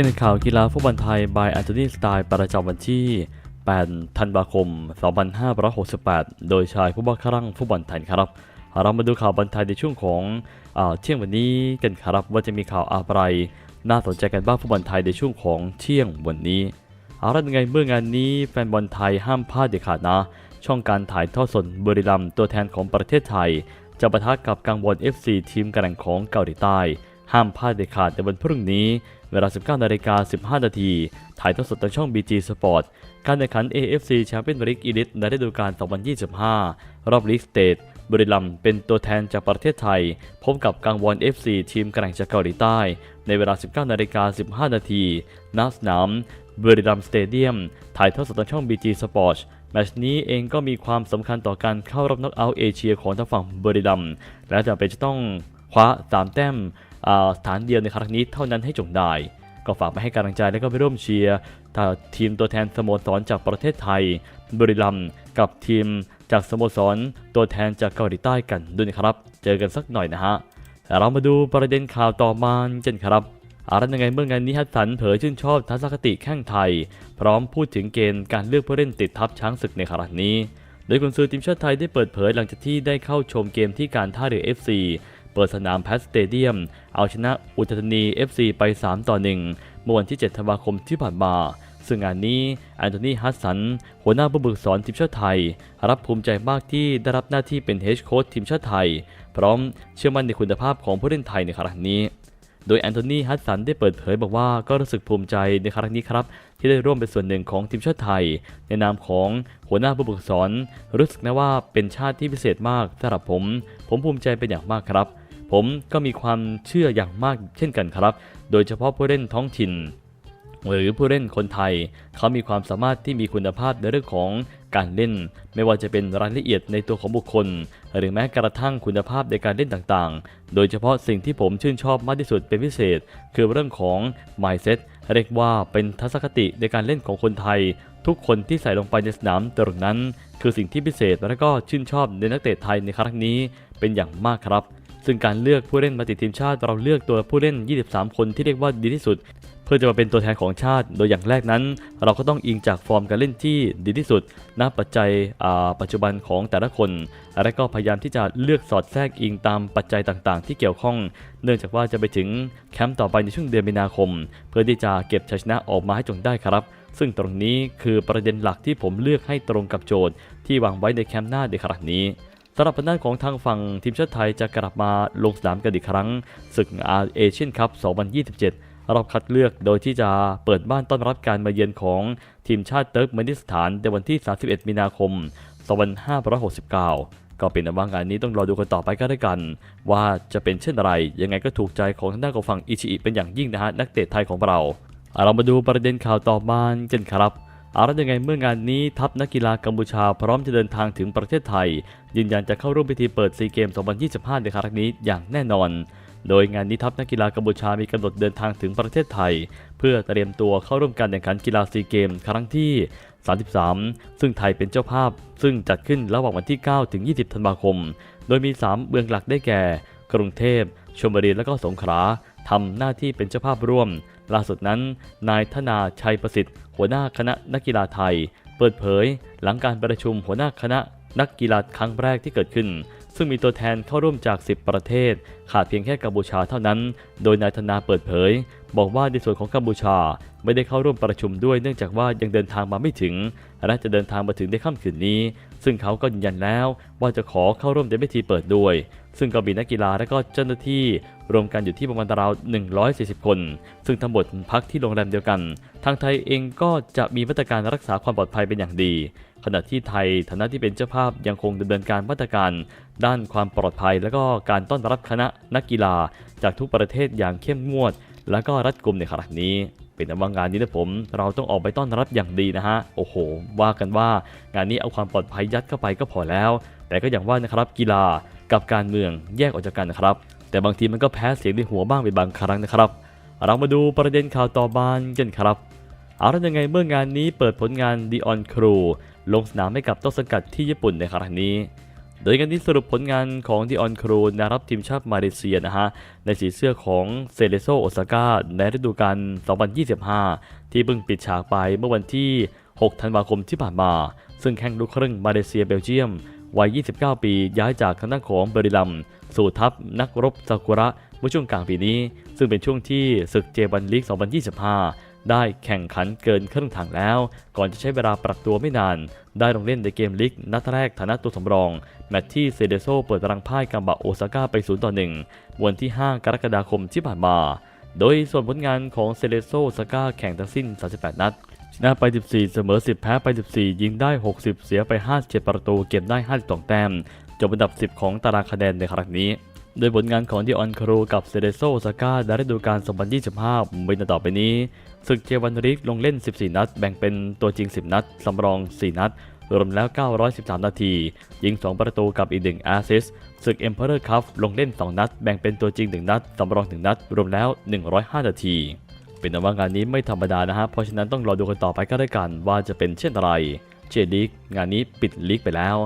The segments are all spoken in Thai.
ที่ในข่าวกีฬาฟุตบอลไทย by อันโทนีสไตล์ประจำวันที่ 8 ธันวาคม 2568 โดยชายผู้บ้าครั่งฟุตบอลไทยครับ เรามาดูข่าวบอลไทยในช่วงของอเที่ยงวันนี้กันครับว่าจะมีข่าวอะไร น่าสนใจกันบ้างฟุตบอลไทยในช่วงของเที่ยงวันนี้เอาละยังไงเมื่องานนี้แฟนบอลไทยห้ามพลาดเด็ดขาดนะ ช่องการถ่ายทอดสดบุรีรัมย์ตัวแทนของประเทศไทย จะปะทะกับกังวล FC ทีมกระแข่งของเกาหลีใต้ ห้ามพลาดเด็ดขาดในวันพรุ่งนี้ เวลา 19นาฬิกา15 นาที ถ่ายทอดสดทางช่อง BG Sport การแข่งขัน AFC Champions League Elite ในฤดูกาล 2025 รอบลีกสเตทบุรีรัมย์เป็นตัวแทนจากประเทศไทย พบกับกังวล FC ทีมกร่งจากเกาหลีใต้ ในเวลา 19นาฬิกา15 นาทีณสนามบุรีรัมย์สเตเดียม ถ่ายทอดสดทางช่อง BG Sport แมชนี้เองก็มีความสำคัญต่อการเข้ารอบน็อกเอาท์เอเชียของทางฝั่งบุรีรัมย์และจะเป็นจะต้องคว้า 3 แต้ม สถานเดียวในครั้งนี้เท่านั้นให้จงได้ ก็ฝากไปให้กำลังใจและก็ไปร่วมเชียร์ทีมตัวแทนสโมสรจากประเทศไทยบรีรัมกับทีมจากสโมสรตัวแทนจากเกาหลีใต้กันด้วยนะครับ เจอกันสักหน่อยนะฮะแต่เรามาดูประเด็นข่าวต่อมากันครับอะไรยังไงเมื่องานนี้ฮัสสันเผยชื่นชอบทัศนคติแข้งไทย พร้อมพูดถึงเกณฑ์การเลือกผู้เล่นติดทัพช้างศึกในครั้งนี้ โดยกุนซือทีมชาติไทยได้เปิดเผยหลังจากที่ได้เข้าชมเกมที่การท่าเรือ FC ปิดสนามแพสสเตเดียม เอาชนะอุตรธานี FC ไป 3 ต่อ 1 เมื่อวันที่ 7 ธันวาคมที่ผ่านมา ซึ่งงานนี้แอนโทนีฮัสสัน หัวหน้าผู้ฝึกสอนทีมชาติไทย รับภูมิใจมากที่ได้รับหน้าที่เป็นเฮดโค้ชทีมชาติไทย พร้อมเชื่อมั่นในคุณภาพของผู้เล่นไทยในครั้งนี้ โดยแอนโทนีฮัสสันได้เปิดเผยบอกว่าก็รู้สึกภูมิใจในครั้งนี้ครับ ที่ได้ร่วมเป็นส่วนหนึ่งของทีมชาติไทย ในนามของหัวหน้าผู้ฝึกสอน รู้สึกนะว่าเป็นชาติที่พิเศษมากสำหรับผม ผมภูมิใจเป็นอย่างมากครับ ผมก็มีความเชื่ออย่างมากเช่นกันครับ โดยเฉพาะผู้เล่นท้องถิ่น หรือผู้เล่นคนไทย เขามีความสามารถที่มีคุณภาพในเรื่องของการเล่น ไม่ว่าจะเป็นรายละเอียดในตัวของบุคคล หรือแม้กระทั่งคุณภาพในการเล่นต่างๆ โดยเฉพาะสิ่งที่ผมชื่นชอบมากที่สุดเป็นพิเศษ คือเรื่องของ mindset เรียกว่าเป็นทัศนคติในการเล่นของคนไทย ทุกคนที่ใส่ลงไปในสนามตรงนั้น คือสิ่งที่พิเศษและก็ชื่นชอบในนักเตะไทยในครั้งนี้เป็นอย่างมากครับ ซึ่งการเลือกผู้เล่นมาติดทีมชาติเราเลือกตัวผู้เล่น 23 คนที่เรียกว่าดีที่สุด เพื่อจะมาเป็นตัวแทนของชาติ โดยอย่างแรกนั้น เราก็ต้องอิงจากฟอร์มการเล่นที่ดีที่สุดณปัจจัยปัจจุบันของแต่ละคน และก็พยายามที่จะเลือกสอดแทรกอิงตามปัจจัยต่างๆ ที่เกี่ยวข้อง เนื่องจากว่าจะไปถึงแคมป์ต่อไปในช่วงเดือนมีนาคม เพื่อที่จะเก็บชัยชนะออกมาให้จงได้ครับซึ่งตรงนี้คือประเด็นหลักที่ผมเลือกให้ตรงกับโจทย์ที่วางไว้ในแคมป์หน้าในครั้งนี้ สำหรับด้านของทางฝั่งทีมชาติไทยจะกลับมาลงสนามกันอีกครั้งศึกอาเอเชียนคัพ 2027 รอบคัดเลือกโดยที่จะเปิดบ้านต้อนรับการมาเยือนของทีมชาติเติร์กเมนิสถานในวันที่ 31 มีนาคม 2569ก็เป็นว่างานนี้ต้องรอดูกันต่อไปก็ได้กัน ว่าจะเป็นเช่นไร ยังไงก็ถูกใจของทางด้านของฝั่งอิชิอิเป็นอย่างยิ่งนะฮะนักเตะไทยของเรา เรามาดูประเด็นข่าวต่อมากันครับ อาละยังไงเมื่องานนี้ทัพนักกีฬากัมพูชาพร้อมจะเดินทางถึงประเทศไทย ยืนยันจะเข้าร่วมพิธีเปิดซีเกม 2025 ในครั้งนี้อย่างแน่นอน โดยงานนี้ทัพนักกีฬากัมพูชามีกำหนดเดินทางถึงประเทศไทย เพื่อเตรียมตัวเข้าร่วมการแข่งขันกีฬาซีเกม ครั้งที่ 33 ซึ่งไทยเป็นเจ้าภาพ ซึ่งจัดขึ้นระหว่างวันที่ 9 ถึง 20 ธันวาคม โดยมี 3 เมืองหลักได้แก่ กรุงเทพชลบุรีและก็สงขลาทำหน้าที่เป็นเจ้าภาพร่วม ล่าสุดนั้น นายธนาชัยประสิทธิ์ หัวหน้าคณะนักกีฬาไทย เปิดเผย หลังการประชุมหัวหน้าคณะนักกีฬาครั้งแรกที่เกิดขึ้น ซึ่งมีตัวแทนเข้าร่วมจาก 10 ประเทศ ขาดเพียงแค่กัมพูชาเท่านั้น โดยนายธนาเปิดเผย บอกว่าในส่วนของกัมพูชาไม่ได้เข้าร่วมประชุมด้วยเนื่องจากว่ายังเดินทางมาไม่ถึง และจะเดินทางมาถึงในค่ำคืนนี้ ซึ่งเขาก็ยืนยันแล้วว่าจะขอเข้าร่วมในพิธีเปิดด้วย ซึ่งก็มีนักกีฬาและก็เจ้าหน้าที่รวมกันอยู่ที่ประมาณราว 140 คน ซึ่งทั้งหมดพักที่โรงแรมเดียวกัน ทางไทยเองก็จะมีมาตรการรักษาความปลอดภัยเป็นอย่างดี ขณะที่ไทยฐานะที่เป็นเจ้าภาพยังคงดำเนินการมาตรการ ด้านความปลอดภัย และก็การต้อนรับคณะนักกีฬาจากทุกประเทศอย่างเข้มงวด และก็รัดกุมในขณะนี้ เป็นว่างานนี้นะผม เราต้องออกไปต้อนรับอย่างดีนะฮะ โอ้โห ว่ากันว่างานนี้เอาความปลอดภัยยัดเข้าไปก็พอแล้ว แต่ก็อย่างว่านะครับกีฬากับการเมืองแยกออกจากกันนะครับ แต่บางทีมันก็แพ้เสียงในหัวบ้างเป็นบางครั้งนะครับ เรามาดูประเด็นข่าวต่อบานกันครับเอาละยังไงเมื่องานนี้เปิดผลงาน The On Crew ลงสนามให้กับต้นสังกัดที่ญี่ปุ่นในครั้งนี้ โดยกันที่สรุปผลงานของดิออนครูนะครับทีมชาติมาเลเซียนะฮะในสีเสื้อของเซเลโซโอซาก้าในฤดูกาล 2025 ที่เพิ่งปิดฉากไปเมื่อวันที่ 6 ธันวาคมที่ผ่านมา ซึ่งแข่งลูกครึ่งมาเลเซียเบลเยียม วัย 29 ปีย้ายจากคณะของเบริลัม สู่ทัพนักรบซากุระเมื่อช่วงกลางปีนี้ ซึ่งเป็นช่วงที่ศึกเจบันลีก 2025 ได้แข่งขันเกินครึ่งทางแล้ว ก่อนจะใช้เวลาปรับตัวไม่นาน ได้ลงเล่นในเกมลีกนัดแรกฐานะตัวสำรอง แมตช์ที่เซเดโซเปิดรังพ่ายกับบะโอซาก้าไป 0 ต่อ 1 วันที่ 5 กรกฎาคมที่ผ่านมา โดยส่วนผลงานของเซเลโซโอซาก้าแข่งทั้งสิ้น 38 นัดชนะไป 14 เสมอ 10 แพ้ไป 14 ยิงได้ 60 เสียไป 57 ประตู เก็บได้ 52 แต้ม จบอันดับ 10 ของตารางคะแนนในครั้งนี้ โดยผลงานของดิออนครูกับเซเดโซโอซาก้าในฤดูกาล2025มีดังต่อไปนี้ ศึกเจวันริกลงเล่น 14 นัด แบ่งเป็นตัวจริง 10 นัด สำรอง 4 นัด รวมแล้ว 913 นาที ยิง 2 ประตูกับอีก 1 แอสซิสศึก Emperor Cup ลงเล่น 2 นัด แบ่งเป็นตัวจริง 1 นัด สำรอง 1 นัด รวมแล้ว 105 นาที เป็นแต่ว่างานนี้ไม่ธรรมดานะฮะ เพราะฉะนั้นต้องรอดูกันต่อไปก็ได้กันว่าจะเป็นเช่นไร เจลีกงานนี้ปิดลีกไปแล้ว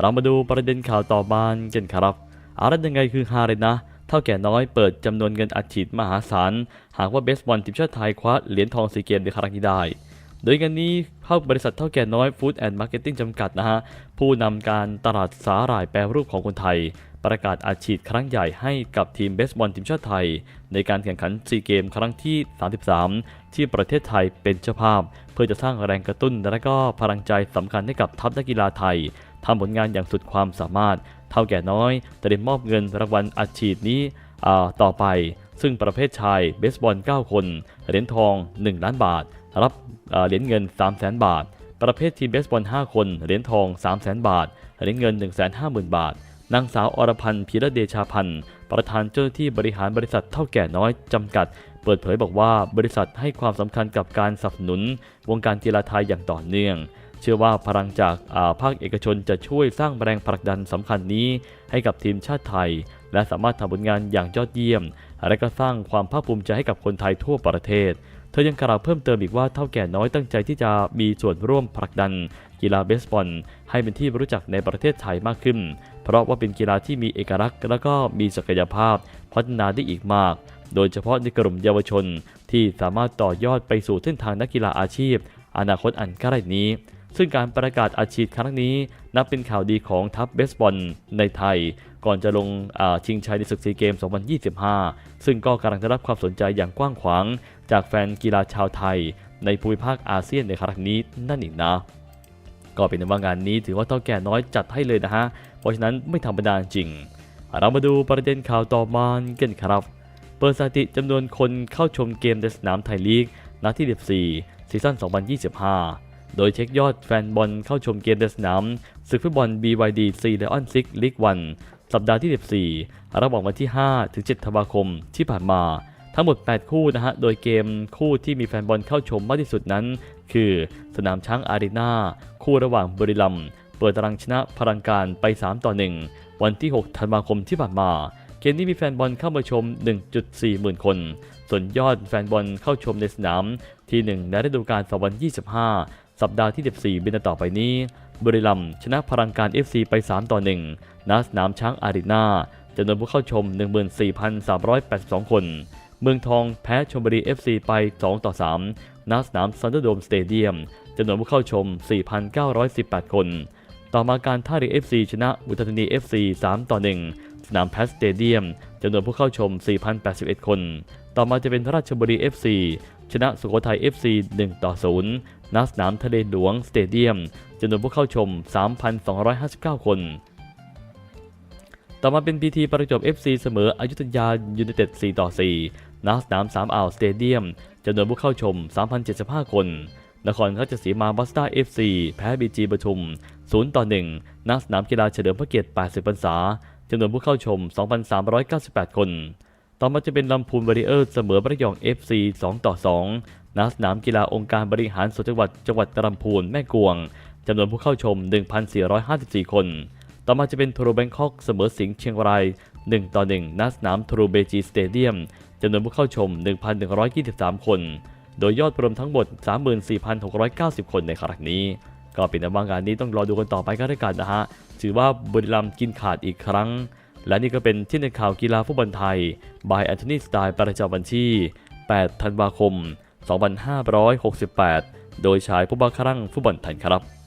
เรามาดูประเด็นข่าวต่อมากันครับอะไรยังไงคือฮาเลยนะ เท่าแก่น้อยเปิดจำนวนเงินอัดฉีดมหาศาล หากว่าเบสบอลทีมชาติไทยคว้าเหรียญทองซีเกมในครั้งนี้ได้ โดยงานนี้ภาบริษัทเท่าแก่น้อยฟู้ดแอนด์มาร์เก็ตติ้งจำกัดนะฮะ ผู้นำการตลาดสาหร่ายแปรรูปของคนไทย ประกาศอาชีดครั้งใหญ่ให้กับทีมเบสบอลทีมชาติไทย ในการแข่งขันซีเกมครั้งที่ 33 ที่ประเทศไทยเป็นเจ้าภาพ เพื่อจะสร้างแรงกระตุ้นและก็พลังใจสำคัญให้กับทัพนักกีฬาไทยทำผลงานอย่างสุดความสามารถ เท่าแก่น้อยเตรียมมอบเงินรางวัลอาชีพนี้ต่อไป ซึ่งประเภทชายเบสบอล 9 คน เหรียญทอง 1 ล้านบาท รับเอ่อเหรียญเงิน 3 0 0 0 0 0บาท ประเภททีมเบสบอล 5 คน เหรียญทอง 3 0 0 0 0 0บาท เหรียญเงิน 150,000 บาท นางสาวอรพันธ์พีระเดชาพันธ์ ประธานเจ้าหน้าที่บริหารบริษัทเท่าแก่น้อยจำกัด เปิดเผยบอกว่าบริษัทให้ความสำคัญกับการสนับสนุน วงการกีฬาไทยอย่างต่อเนื่อง เชื่อว่าพลังจากาภาคเอกชนจะช่วยสร้างแรงผลักดันสำคัญนี้ให้กับทีมชาติไทย และสามารถทำผลงานอย่างยอดเยี่ยม และก็สร้างความภาคภูมิใจให้กับคนไทยทั่วประเทศเธอยังกล่าวเพิ่มเติมอีกว่าเท่าแก่น้อยตั้งใจที่จะมีส่วนร่วมผลักดัน กีฬาเบสบอลให้เป็นที่รู้จักในประเทศไทยมากขึ้น เพราะว่าเป็นกีฬาที่มีเอกลักษณ์ และก็มีศักยภาพ พัฒนาได้อีกมาก โดยเฉพาะในกลุ่มเยาวชน ที่สามารถต่อยอดไปสู่เส้นทางนักกีฬาอาชีพ อนาคตอันใกล้นี้ ซึ่งการประกาศอาชีพครั้งนี้นับเป็นข่าวดีของทัพเบสบอลในไทย ก่อนจะลงชิงชัยในศึกซีเกม 2025 ซึ่งก็กำลังได้รับความสนใจอย่างกว้างขวาง จากแฟนกีฬาชาวไทย ในภูมิภาคอาเซียนในครั้งนี้นั่นเองนะ ก็เป็นว่างานนี้ถือว่าเท่าแก่น้อยจัดให้เลยนะฮะ เพราะฉะนั้นไม่ธรรมดาจริง เรามาดูประเด็นข่าวต่อมากันครับเปิดสถิติจำนวนคนเข้าชมเกมในสนามไทยลีกนัดที่ 14ซีซั่น 2025 โดยเช็คยอดแฟนบอลเข้าชมเกมในสนามศึกฟุตบอล BYD C Lion 6 League 1สัปดาห์ที่ 14 ระหว่างวันที่ 5 ถึง 7 ธันวาคมที่ผ่านมา ทั้งหมด 8 คู่นะฮะ โดยเกมคู่ที่มีแฟนบอลเข้าชมมากที่สุดนั้น คือสนามช้างอารีนาคู่ระหว่างบุรีรัมย์เปิดตารางชนะพลังการไป 3 ต่อ 1 วันที่ 6 ธันวาคมที่ผ่านมาเกมนี้มีแฟนบอลเข้ามาชม 1.4 หมื่นคน ส่วนยอดแฟนบอลเข้าชมในสนามที่ 1 ในฤดูกาล2025 สัปดาห์ที่ 14 เป็นต่อไปนี้บุรีรัมย์ชนะพลังการ FC ไป 3 ต่อ 1 ณ สนามช้างอารีนาจำนวนผู้เข้าชม 14,382 คน เมืองทองแพ้ชมบุรี FC ไป 2 ต่อ 3 ณ สนามซันเดอร์โดมสเตเดียมจำนวนผู้เข้าชม 4,918 คน ต่อมาการท่าเรือ FC ชนะอุทัยธานี FC 3 ต่อ 1 สนามแพสสเตเดียมจำนวนผู้เข้าชม 4,081 คน ต่อมาจะเป็นราชบุรี FC ชนะสุโขทัย FC 1 ต่อ 0 ณ สนามทะเลหลวงสเตเดียมจำนวนผู้เข้าชม 3,259 คน ต่อมาเป็นพีทีประจวบ FC เสมออยุธยายูไนเต็ด 4 ต่อ 4 ณ สนาม3อ่าวสเตเดียมจำนวนผู้เข้าชม 3,075 คน นครราชสีมาบัสต้า FC แพ้บีจีปทุม 0 ต่อ 1 ณ สนามกีฬาเฉลิมพระเกียรติ 80 พรรษาจำนวนผู้เข้าชม 2,398 คน ต่อมาจะเป็นลำพูนวอริเออร์เสมอประยอง FC 2 ต่อ 2ณสนามกีฬาองค์การบริหารส่วนจังหวัดจังหวัดลำพูนแม่กวงจำนวนผู้เข้าชม 1,454 คน ต่อมาจะเป็นทรูแบงคอกเสมอสิงห์เชียงราย 1 ต่อ 1ณสนามทรูเบจีสเตเดียมจำนวนผู้เข้าชม 1,123 คน โดยยอดรวมทั้งหมด 34,690 คนในครั้งนี้ ก็เป็นว่างานนี้ต้องรอดูกันต่อไปก็ได้วกันนะฮะ ถือว่าบุรีรัมย์กินขาดอีกครั้ง และนี่ก็เป็นที่ในข่าวกีฬาฟุตบอลไทย บายแอนโทนีสไตล์ประจำวันที่ 8 ธันวาคม 2568 โดยชายผู้บ้าคลั่งฟุตบอลไทยครับ